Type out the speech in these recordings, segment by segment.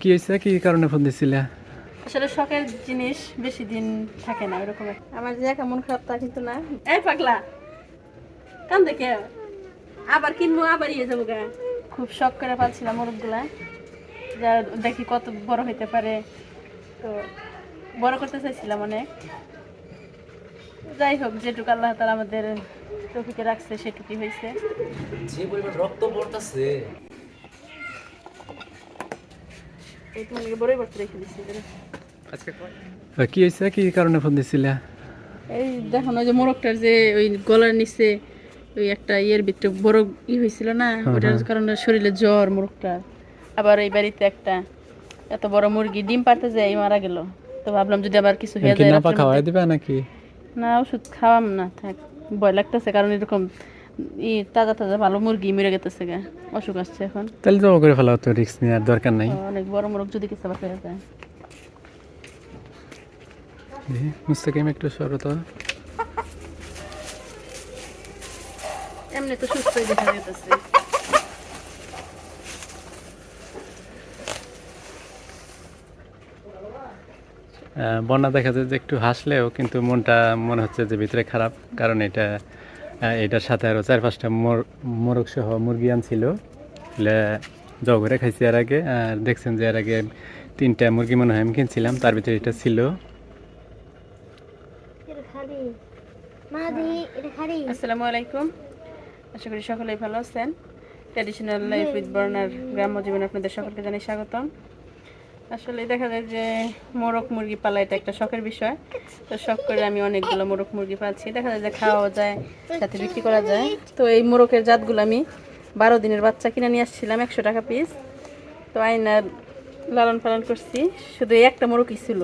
কি হয়েছে? কি কারণে ফোন দিছিলে? আসলে শখের জিনিস বেশি দিন থাকে না একটা। আমার যে একা মন খারাপ তা কিন্তু না। এই পাগলা! কান দেখে আবার কিনবো আবার ইয়ে যাব গা। খুব শখ করে পাচ্ছিলাম মোরগগুলা। যা দেখি কত বড় হইতে পারে। তো বড় করতে চাইছিলাম অনেক। যাই হোক যেটুকু আল্লাহ তালা আমাদের টপিকে রাখছে সেটুকুই হয়েছে। যে পরিমাণ রক্ত পড়তাছে এই তোমার বড়ই বড় রেখে দিচ্ছি আজকে আহ, কি হয়েছে কি কারণে ফোন দিছিলে এই দেখো না যে মোরগটার যে ওই গলার নিচে ওই একটা ইয়ের ভিতরে বড় ই হয়েছিল না ওটার কারণে শরীরে জ্বর মোরগটার আবার এই বাড়িতে একটা এত বড় মুরগি ডিম পারতে যায় মারা গেল তো ভাবলাম যদি আবার কিছু হয়ে যায় রাত্রের খাওয়াই। দিবা নাকি না ওষুধ খাওয়াম না থাক ভয় লাগতেছে কারণ এরকম ই তাজা তাজা ভালো মুরগি মরে গেতেছে গা অসুখ আসছে এখন। তাহলে জমা করে তো রিস্ক নেওয়ার দরকার নাই। অনেক বড় মোরগ যদি কিছু আবার হয়ে যায় মুস্তাকিম একটু সরো তো। এমনি তো সুস্থই দেখা যেতেছে বন্যা দেখা যায় যে একটু হাসলেও কিন্তু মনটা মনে হচ্ছে যে ভিতরে খারাপ কারণ এটা এটার সাথে আরও চার পাঁচটা মোরগ সহ মুরগি আনছিল। জব করে খাইছি এর আগে আর দেখছেন যে এর আগে তিনটা মুরগি মনে হয় আমি কিনছিলাম তার ভিতরে এটা ছিল। এটা খালি মাদি এটা খালি আসসালামু আলাইকুম। আশা করি সকলেই ভালো আছেন। ট্র্যাডিশনাল লাইফ উইথ বর্নার গ্রাম্য জীবনে আপনাদের সকলকে জানাই স্বাগতম। আসলে দেখা যায় যে মোরগ মুরগি পালা এটা একটা শখের বিষয়। তো শখ করে আমি অনেকগুলো মোরগ মুরগি পালছি। দেখা যায় যে খাওয়া যায় সাথে বিক্রি করা যায়। তো এই মোরগের জাতগুলো আমি বারো দিনের বাচ্চা কিনে নিয়ে আসছিলাম একশো টাকা পিস তো আইনার লালন পালন করছি। শুধু এই একটা মোরগই ছিল।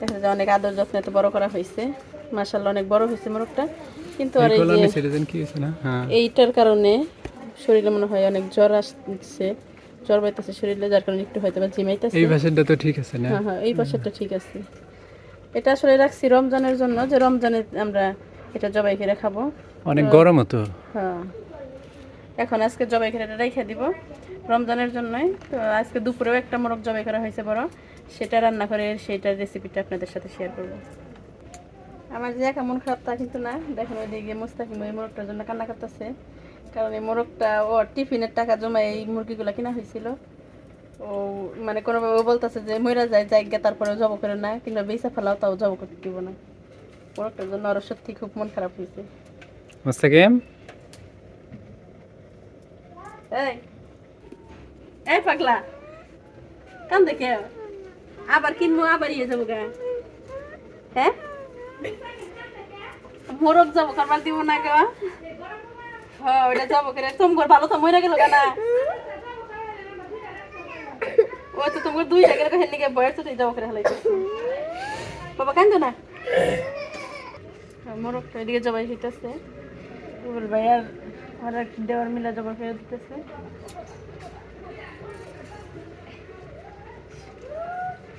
দেখা যায় অনেক আদর যত্নে তো বড় করা হয়েছে। মাসাল্লাহ অনেক বড় হয়েছে মোরগটা। কিন্তু আর এই হ্যাঁ। এইটার কারণে শরীরে মনে হয় অনেক জ্বর আসছে। জ্বর পাইতেছে শরীরে যার কারণে একটু হয়তো বা ঝিমাইতেছে। এই ভাষণটা তো ঠিক আছে না? হ্যাঁ হ্যাঁ এই পাশেরটা ঠিক আছে। এটা আসলে রাখছি রমজানের জন্য যে রমজানে আমরা এটা জবাই করে খাব। অনেক গরমও তো। হ্যাঁ। এখন আজকে জবাই করে এটা রেখে দিব রমজানের জন্যই তো আজকে দুপুরেও একটা মোরগ জবাই করা হয়েছে বড়। সেটা রান্না করে সেটার রেসিপিটা আপনাদের সাথে শেয়ার করব। আমার যে একা মন খারাপ তা কিন্তু না। দেখেন ওই দিকে মুস্তাকিম ওই মোরগটার জন্য কান্না করতেছে। কারণ এই মোরগটা ও টিফিনের টাকা জমা এই মুরগিগুলো কিনা হয়েছিল। ও মানে কোনোভাবে ও বলতেছে যে মইরা যায় জায়গা তারপরে জব করে না কিংবা বেসা ফেলাও তাও জব করতে দিব না। মোরগটার জন্য আরও সত্যি খুব মন খারাপ হয়েছে। মুস্তাকিম এই এই পাগলা কান দেখে আবার কিনবো আবার ইয়ে যাব গা। হ্যাঁ? মোরগ যাব কারবার দিব না গা। হ্যাঁ ওইটা যাব করে ভালো না। ও তো দুই বয়স করে বাবা না। জবাই হইতেছে। আর দেওয়ার মিলা জবা ফেরত দিতেছে।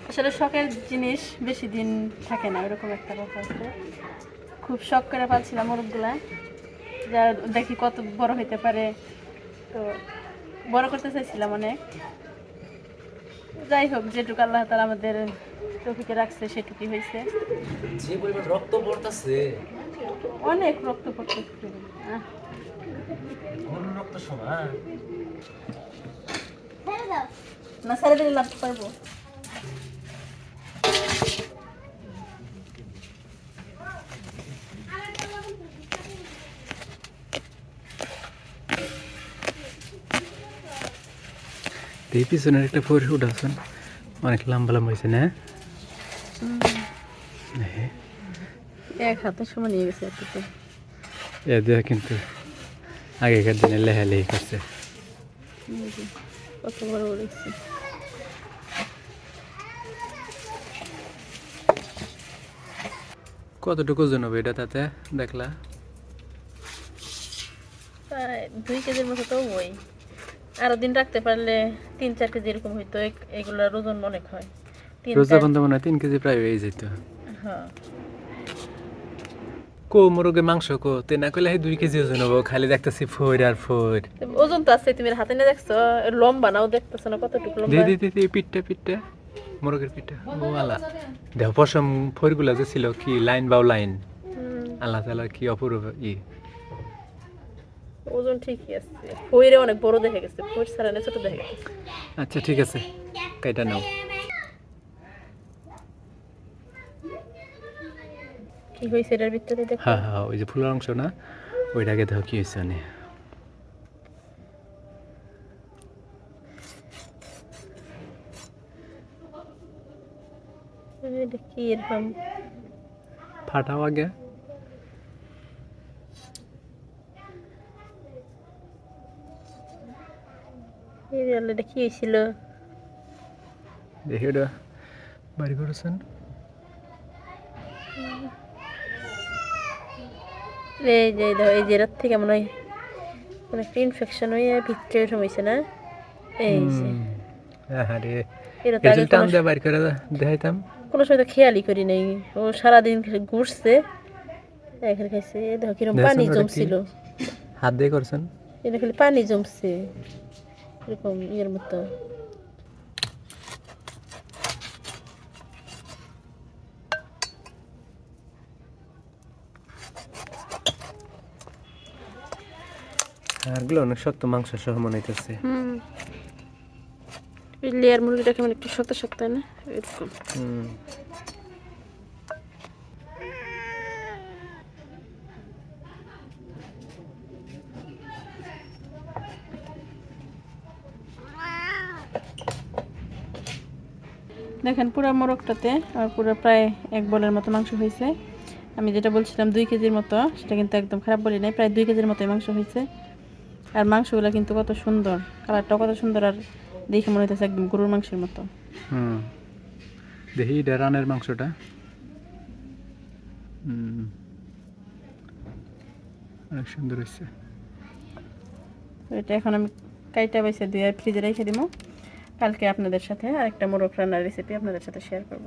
আসলে শখের জিনিস বেশি দিন থাকে না এরকম একটা কথা আছে। খুব শখ করে পাচ্ছিলাম মোরগগুলা যা দেখি কত বড় হইতে পারে। তো বড় করতে চাইছিলাম অনেক। যাই হোক যেটুকু আল্লাহ তালা আমাদের টপিকে রাখছে সেটুকুই হয়েছে। যে পরিমাণ রক্ত পড়তাছে। অনেক রক্ত পড়তে আহ। রক্ত সমান না ছেড়ে দিলে লাগতে পারব এই পিছনের একটা ফরিউড আছেন অনেক লম্বা লম্বা হয়েছে না? এক হাতে সময় নিয়ে গেছে এতটা এ দেখ কিন্তু আগেকার দিনে লেহালেহি করছে। কত বড় বলেছি কতটুকু ওজন হবে এটা তাতে দেখলা? দুই কেজির মতো তো বই আরও দিন রাখতে পারলে তিন চার কেজি এরকম হইতো এগ- এগুলার ওজন অনেক হয়। রোজা বন্ধ মনে হয় তিন কেজি প্রায় হয়ে যেত। হ্যাঁ। কো মোরগে মাংস কো তে না কইলে দুই কেজি ওজন হব খালি দেখতেছি ফোর আর ফোর। ওজন তো আছে তুমি হাতে নিয়ে দেখছ লম্বা নাও দেখতেছো না কতটুকু লম্বা? দে দে দে পিঠটা পিঠটা মোরগের পিঠটা। ও আলা দেহ পশম ফোরগুলা যে ছিল কি লাইন বাউ লাইন? আল্লাহ তাআলা কি অপূর্ব ই। ওজন ঠিকই আছে। ফইরে অনেক বড় দেখে গেছে ফইর ছাড়া না ছোট দেখে গেছে। আচ্ছা ঠিক আছে। কাইটা নাও? কি হয়েছে এটার ভিতরে দেখো? হ্যাঁ হ্যাঁ ওই যে ফুলের অংশ না? ওইটাকে দেখো কি হয়েছে অনেক কি এরকম। ফাটাও আগে। এই কি হয়েছিল। দেখি ওটা। বাড়ি করেছেন? এই যে এই যে এটার থেকে মনে হয়? কোনো একটা ইনফেকশন হয়ে ভিতরে এরকম না? এই যে। হ্যাঁ কোনো করে দেখাইতাম। কোনো সময় তো খেয়ালই করি নাই। ও সারাদিন ঘুরছে। এখানে খাইছে দেখো কীরকম পানি জমছিল। হাত দিয়ে করছেন? এটা খালি পানি জমছে। এরকম ইয়ের মতো অনেক শক্ত মাংস সহ মনে হইতেছে লেয়ার মুরগিটা কেমন একটু শক্ত শক্ত না এরকম হুম দেখেন পুরা মোরগটাতে আর পুরো প্রায় এক বলের মতো মাংস হয়েছে। আমি যেটা বলছিলাম দুই কেজির মতো সেটা কিন্তু একদম খারাপ বলি নাই প্রায় দুই কেজির মতোই মাংস হয়েছে। আর মাংসগুলো কিন্তু কত সুন্দর কালারটাও কত সুন্দর আর দেখে মনে হইতেছে একদম গরুর মাংসের মতো। হুম। দেখি এটা রানের মাংসটা। অনেক সুন্দর হয়েছে। এটা এখন আমি কাইটা বাইসে দিয়ে ফ্রিজে রেখে দিব কালকে আপনাদের সাথে আরেকটা মোরগ রান্নার রেসিপি আপনাদের সাথে শেয়ার করব।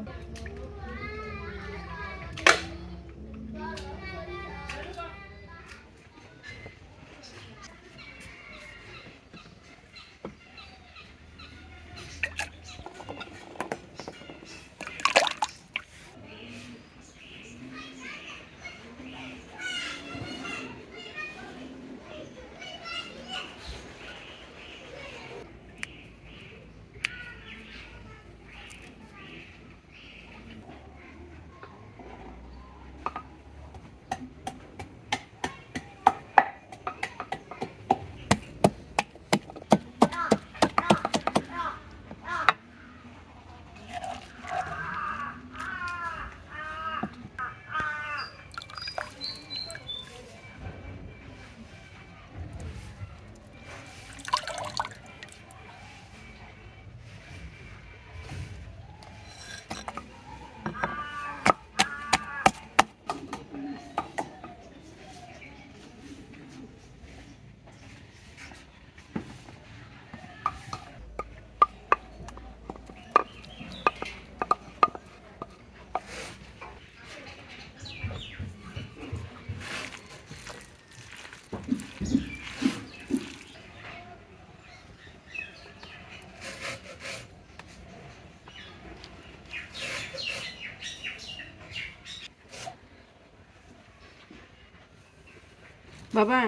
বাবা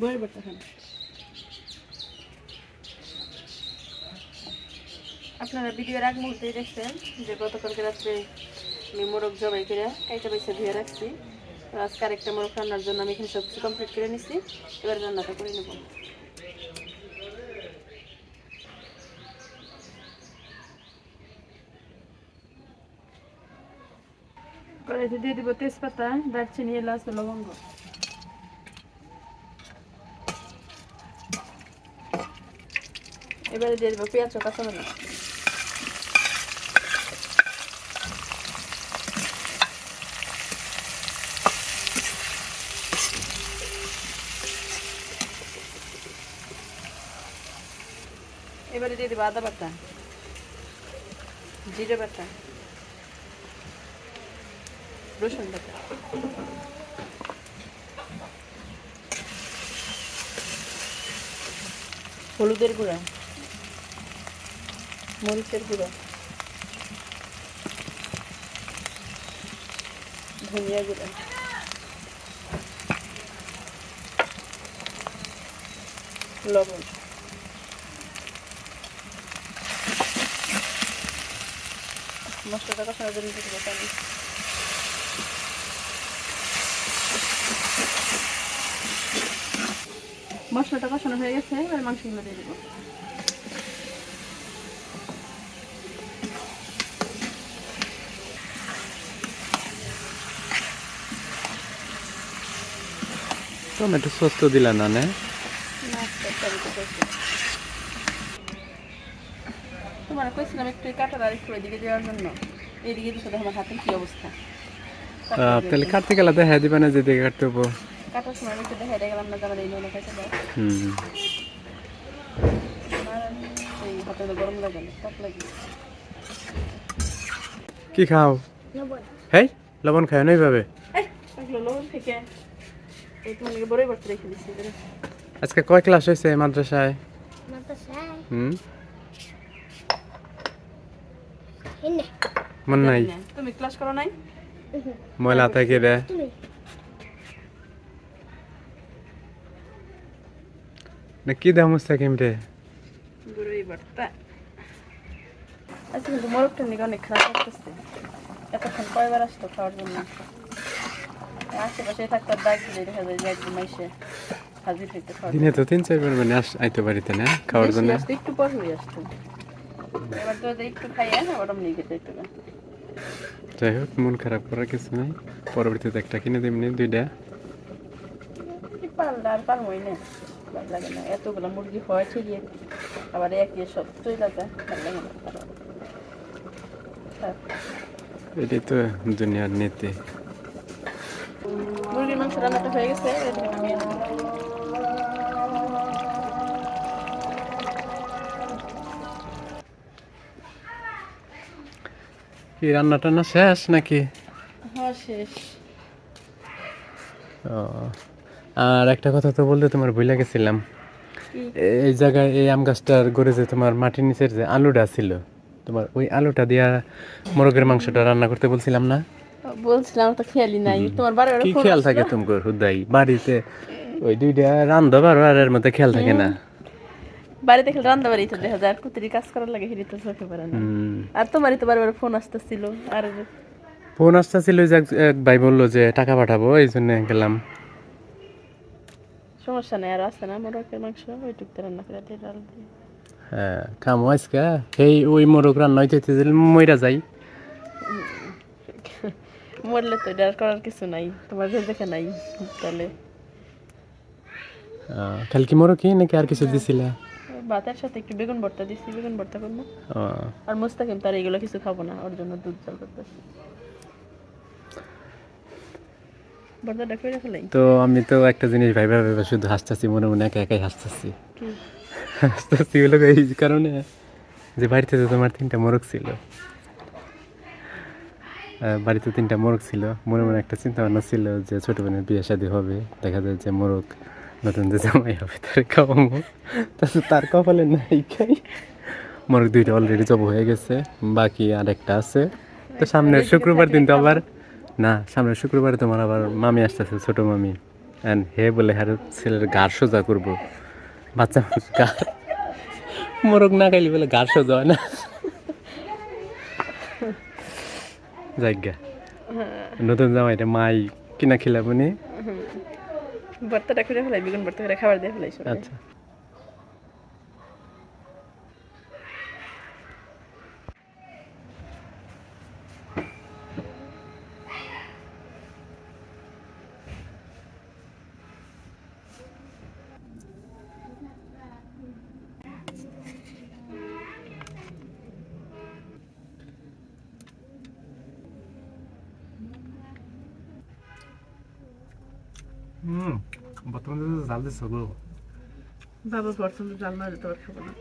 বই বটা খান। আপনারা ভিডিওর আগ মুহূর্তেই দেখছেন যে গতকালকে রাত্রে আমি মোরগ জবাই করে কাইটা পয়সা ধুয়ে রাখছি। আজকে আরেকটা মোরগ রান্নার জন্য আমি এখানে সব কিছু কমপ্লিট করে নিছি। এবার রান্নাটা করে নেব। কড়াইতে দিয়ে দিব তেজপাতা দারচিনি এলাচ লবঙ্গ। এবারে দিয়ে দেবো, পেঁয়াজ ও কাঁচামরিচ এবারে দিয়ে দেবো আদা বাটা, জিরে বাটা, রসুন বাটা। হলুদের গুঁড়া। মরিচের গুঁড়া। ধনিয়া গুঁড়া। লবণ। মশলাটা কষানোর জন্য দেবো পানি। মশলাটা কষানো হয়ে গেছে, এবার মাংসগুলো দিয়ে দেবো। টমেটো সস তো দিলা না নে? তোমার কইছিলাম একটু কাটার আর একটু এদিকে দেওয়ার জন্য। এদিকে দিতে আমার হাতের কি অবস্থা। আহ, তাহলে কাটতে গেলে দেখা দিবে না যেদিকে কাটতে হব? কাটার সময় একটু দেখাই গেলাম না যারা এই নুন খাইতে দেয় হুম। এই হাতে গরম লাগে না তাপ লাগে। কি খাও? লবণ। হেই লবণ খায় না এইভাবে? লবণ থেকে। আজকে কয় ক্লাস হয়েছে মাদ্রাসায়? হুম? মন নাই। তুমি ক্লাস করো নাই? ময়লা থাকে রে না কি দাম মুস্তাকিম রে বড়ই বাড়তা আচ্ছা কিন্তু মোরগটা নিকে অনেক খারাপ লাগতেছে। এতক্ষণ কয়বার আসতো খাওয়ার জন্য? আশেপাশে থাকতো আর ডাক দিলে দেখা যায় যে একদম এসে হাজির হইতে খাওয়ার দিনে তো তিন চারবার মানে আস আইতে পারিতে না? খাওয়ার জন্য? একটু পর হয়ে আসতো। এবার তো একটু খাইয়ে না ওরম নিয়ে যেতে একটু যাই হোক মন খারাপ করার কিছু নাই। পরবর্তীতে একটা কিনে দিবনি দুইটা। কি পারলে আর পারবই না ভালো লাগে না। এতগুলো মুরগি হয় আবার একই সব চলে যায় ভালো লাগে না। এটাই তো দুনিয়ার নীতি। মাংস রান্নাটা হয়ে গেছে নামিয়ে কি রান্না টান্না শেষ নাকি? হ্যাঁ আর একটা কথা তো বলতে তোমার ভুলে গেছিলাম। এই জায়গায় এই আম গাছটার গড়ে যে তোমার মাটির নিচের যে আলুটা ছিল তোমার ওই আলুটা দিয়া মোরগের মাংসটা রান্না করতে বলছিলাম না? বলছিলাম তো খেয়ালি নাই। তোমার বারে কি খেয়াল থাকে তোমার হুদাই? বাড়িতে ওই দুইটা রান্ধো পারো আর এর মধ্যে খেয়াল থাকে না? বাড়িতে খেলে রান্না বাড়ি তো দেখা যায় আর কুতিরি কাজ করার লাগে হিরি তো চোখে পড়ে না। আর তোমারই তো বারবার ফোন আসতেছিল আর ফোন আসতেছিল যে এক- ভাই বলল যে টাকা পাঠাবো এই জন্য গেলাম। সমস্যা নেই আর আছে না মোরগের মাংস ওইটুকু রান্না করে দিয়ে ডাল দিয়ে। হ্যাঁ খামো আজকে। সেই ওই মোরগ রান্না হইতে মইরা যাই। মরলে তো ডাল করার কিছু নাই তোমার দেখে নাই তাহলে খালি কি মোরগ কি নাকি আর কিছু দিছিলা ভাতের সাথে একটু বেগুন ভর্তা দিচ্ছি বেগুন ভর্তা করব আর মুস্তাকিম তার এগুলো কিছু খাব না ওর জন্য দুধ জল করতেছি তো আমি তো একটা জিনিস ভাইবা ভাইবা শুধু হাসতেছি মনে মনে একা একাই হাসতেছি হাসতেছি হলো এই কারণে যে বাড়িতে তো তোমার তিনটা মোরগ ছিল বাড়িতে তিনটা মোরগ ছিল। মনে মনে একটা চিন্তা ভাবনা ছিল যে ছোট বোনের বিয়ে শাদী হবে দেখা যায় যে মোরগ নতুন যে জামাই হবে তার খাওয়াবো তাছাড়া তার কপালে নাই খাই মোরগ দুইটা অলরেডি জব হয়ে গেছে বাকি আর একটা আছে। তো সামনের শুক্রবার দিন তো আবার না সামনের শুক্রবারে তোমার আবার মামি আসতেছে ছোট মামি। অ্যান্ড হে বলে হ্যাঁ ছেলের গার সোজা করব। বাচ্চা গার মোরগ না খাইলে বলে গার সোজা হয় না। জায়গা। নতুন জামাইটা মাই কিনা খিলাবো নি। ভর্তাটা করে ফেলাই বেগুন ভর্তা করে খাবার দিয়ে ফেলাইছো? আচ্ছা। হুম বর্তমানে তো জাল দিচ্ছ গো। বাবা পছন্দ জাল না যেতে পারব না।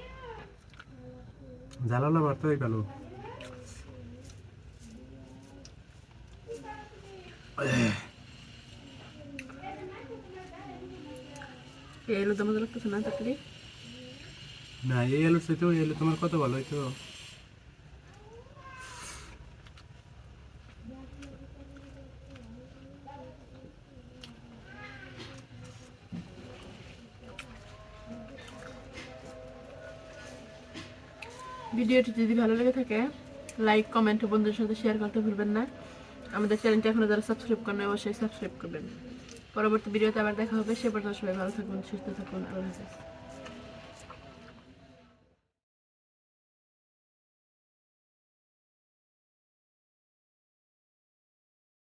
জালালো বার্তাই গেল এই এলো দমা লাগতেছে না তরকারি না এই আলুর সাথে ওই আলু তোমার কত ভালো হইতো? ভিডিওটি যদি ভালো লেগে থাকে লাইক কমেন্ট বন্ধুদের সাথে শেয়ার করতে ভুলবেন না। আমাদের চ্যানেলটি এখনও যারা সাবস্ক্রাইব করেন অবশ্যই সাবস্ক্রাইব করবেন। পরবর্তী ভিডিওতে আবার দেখা হবে। সে পর্যন্ত সবাই ভালো থাকুন সুস্থ থাকুন, আল্লাহ হাফেজ।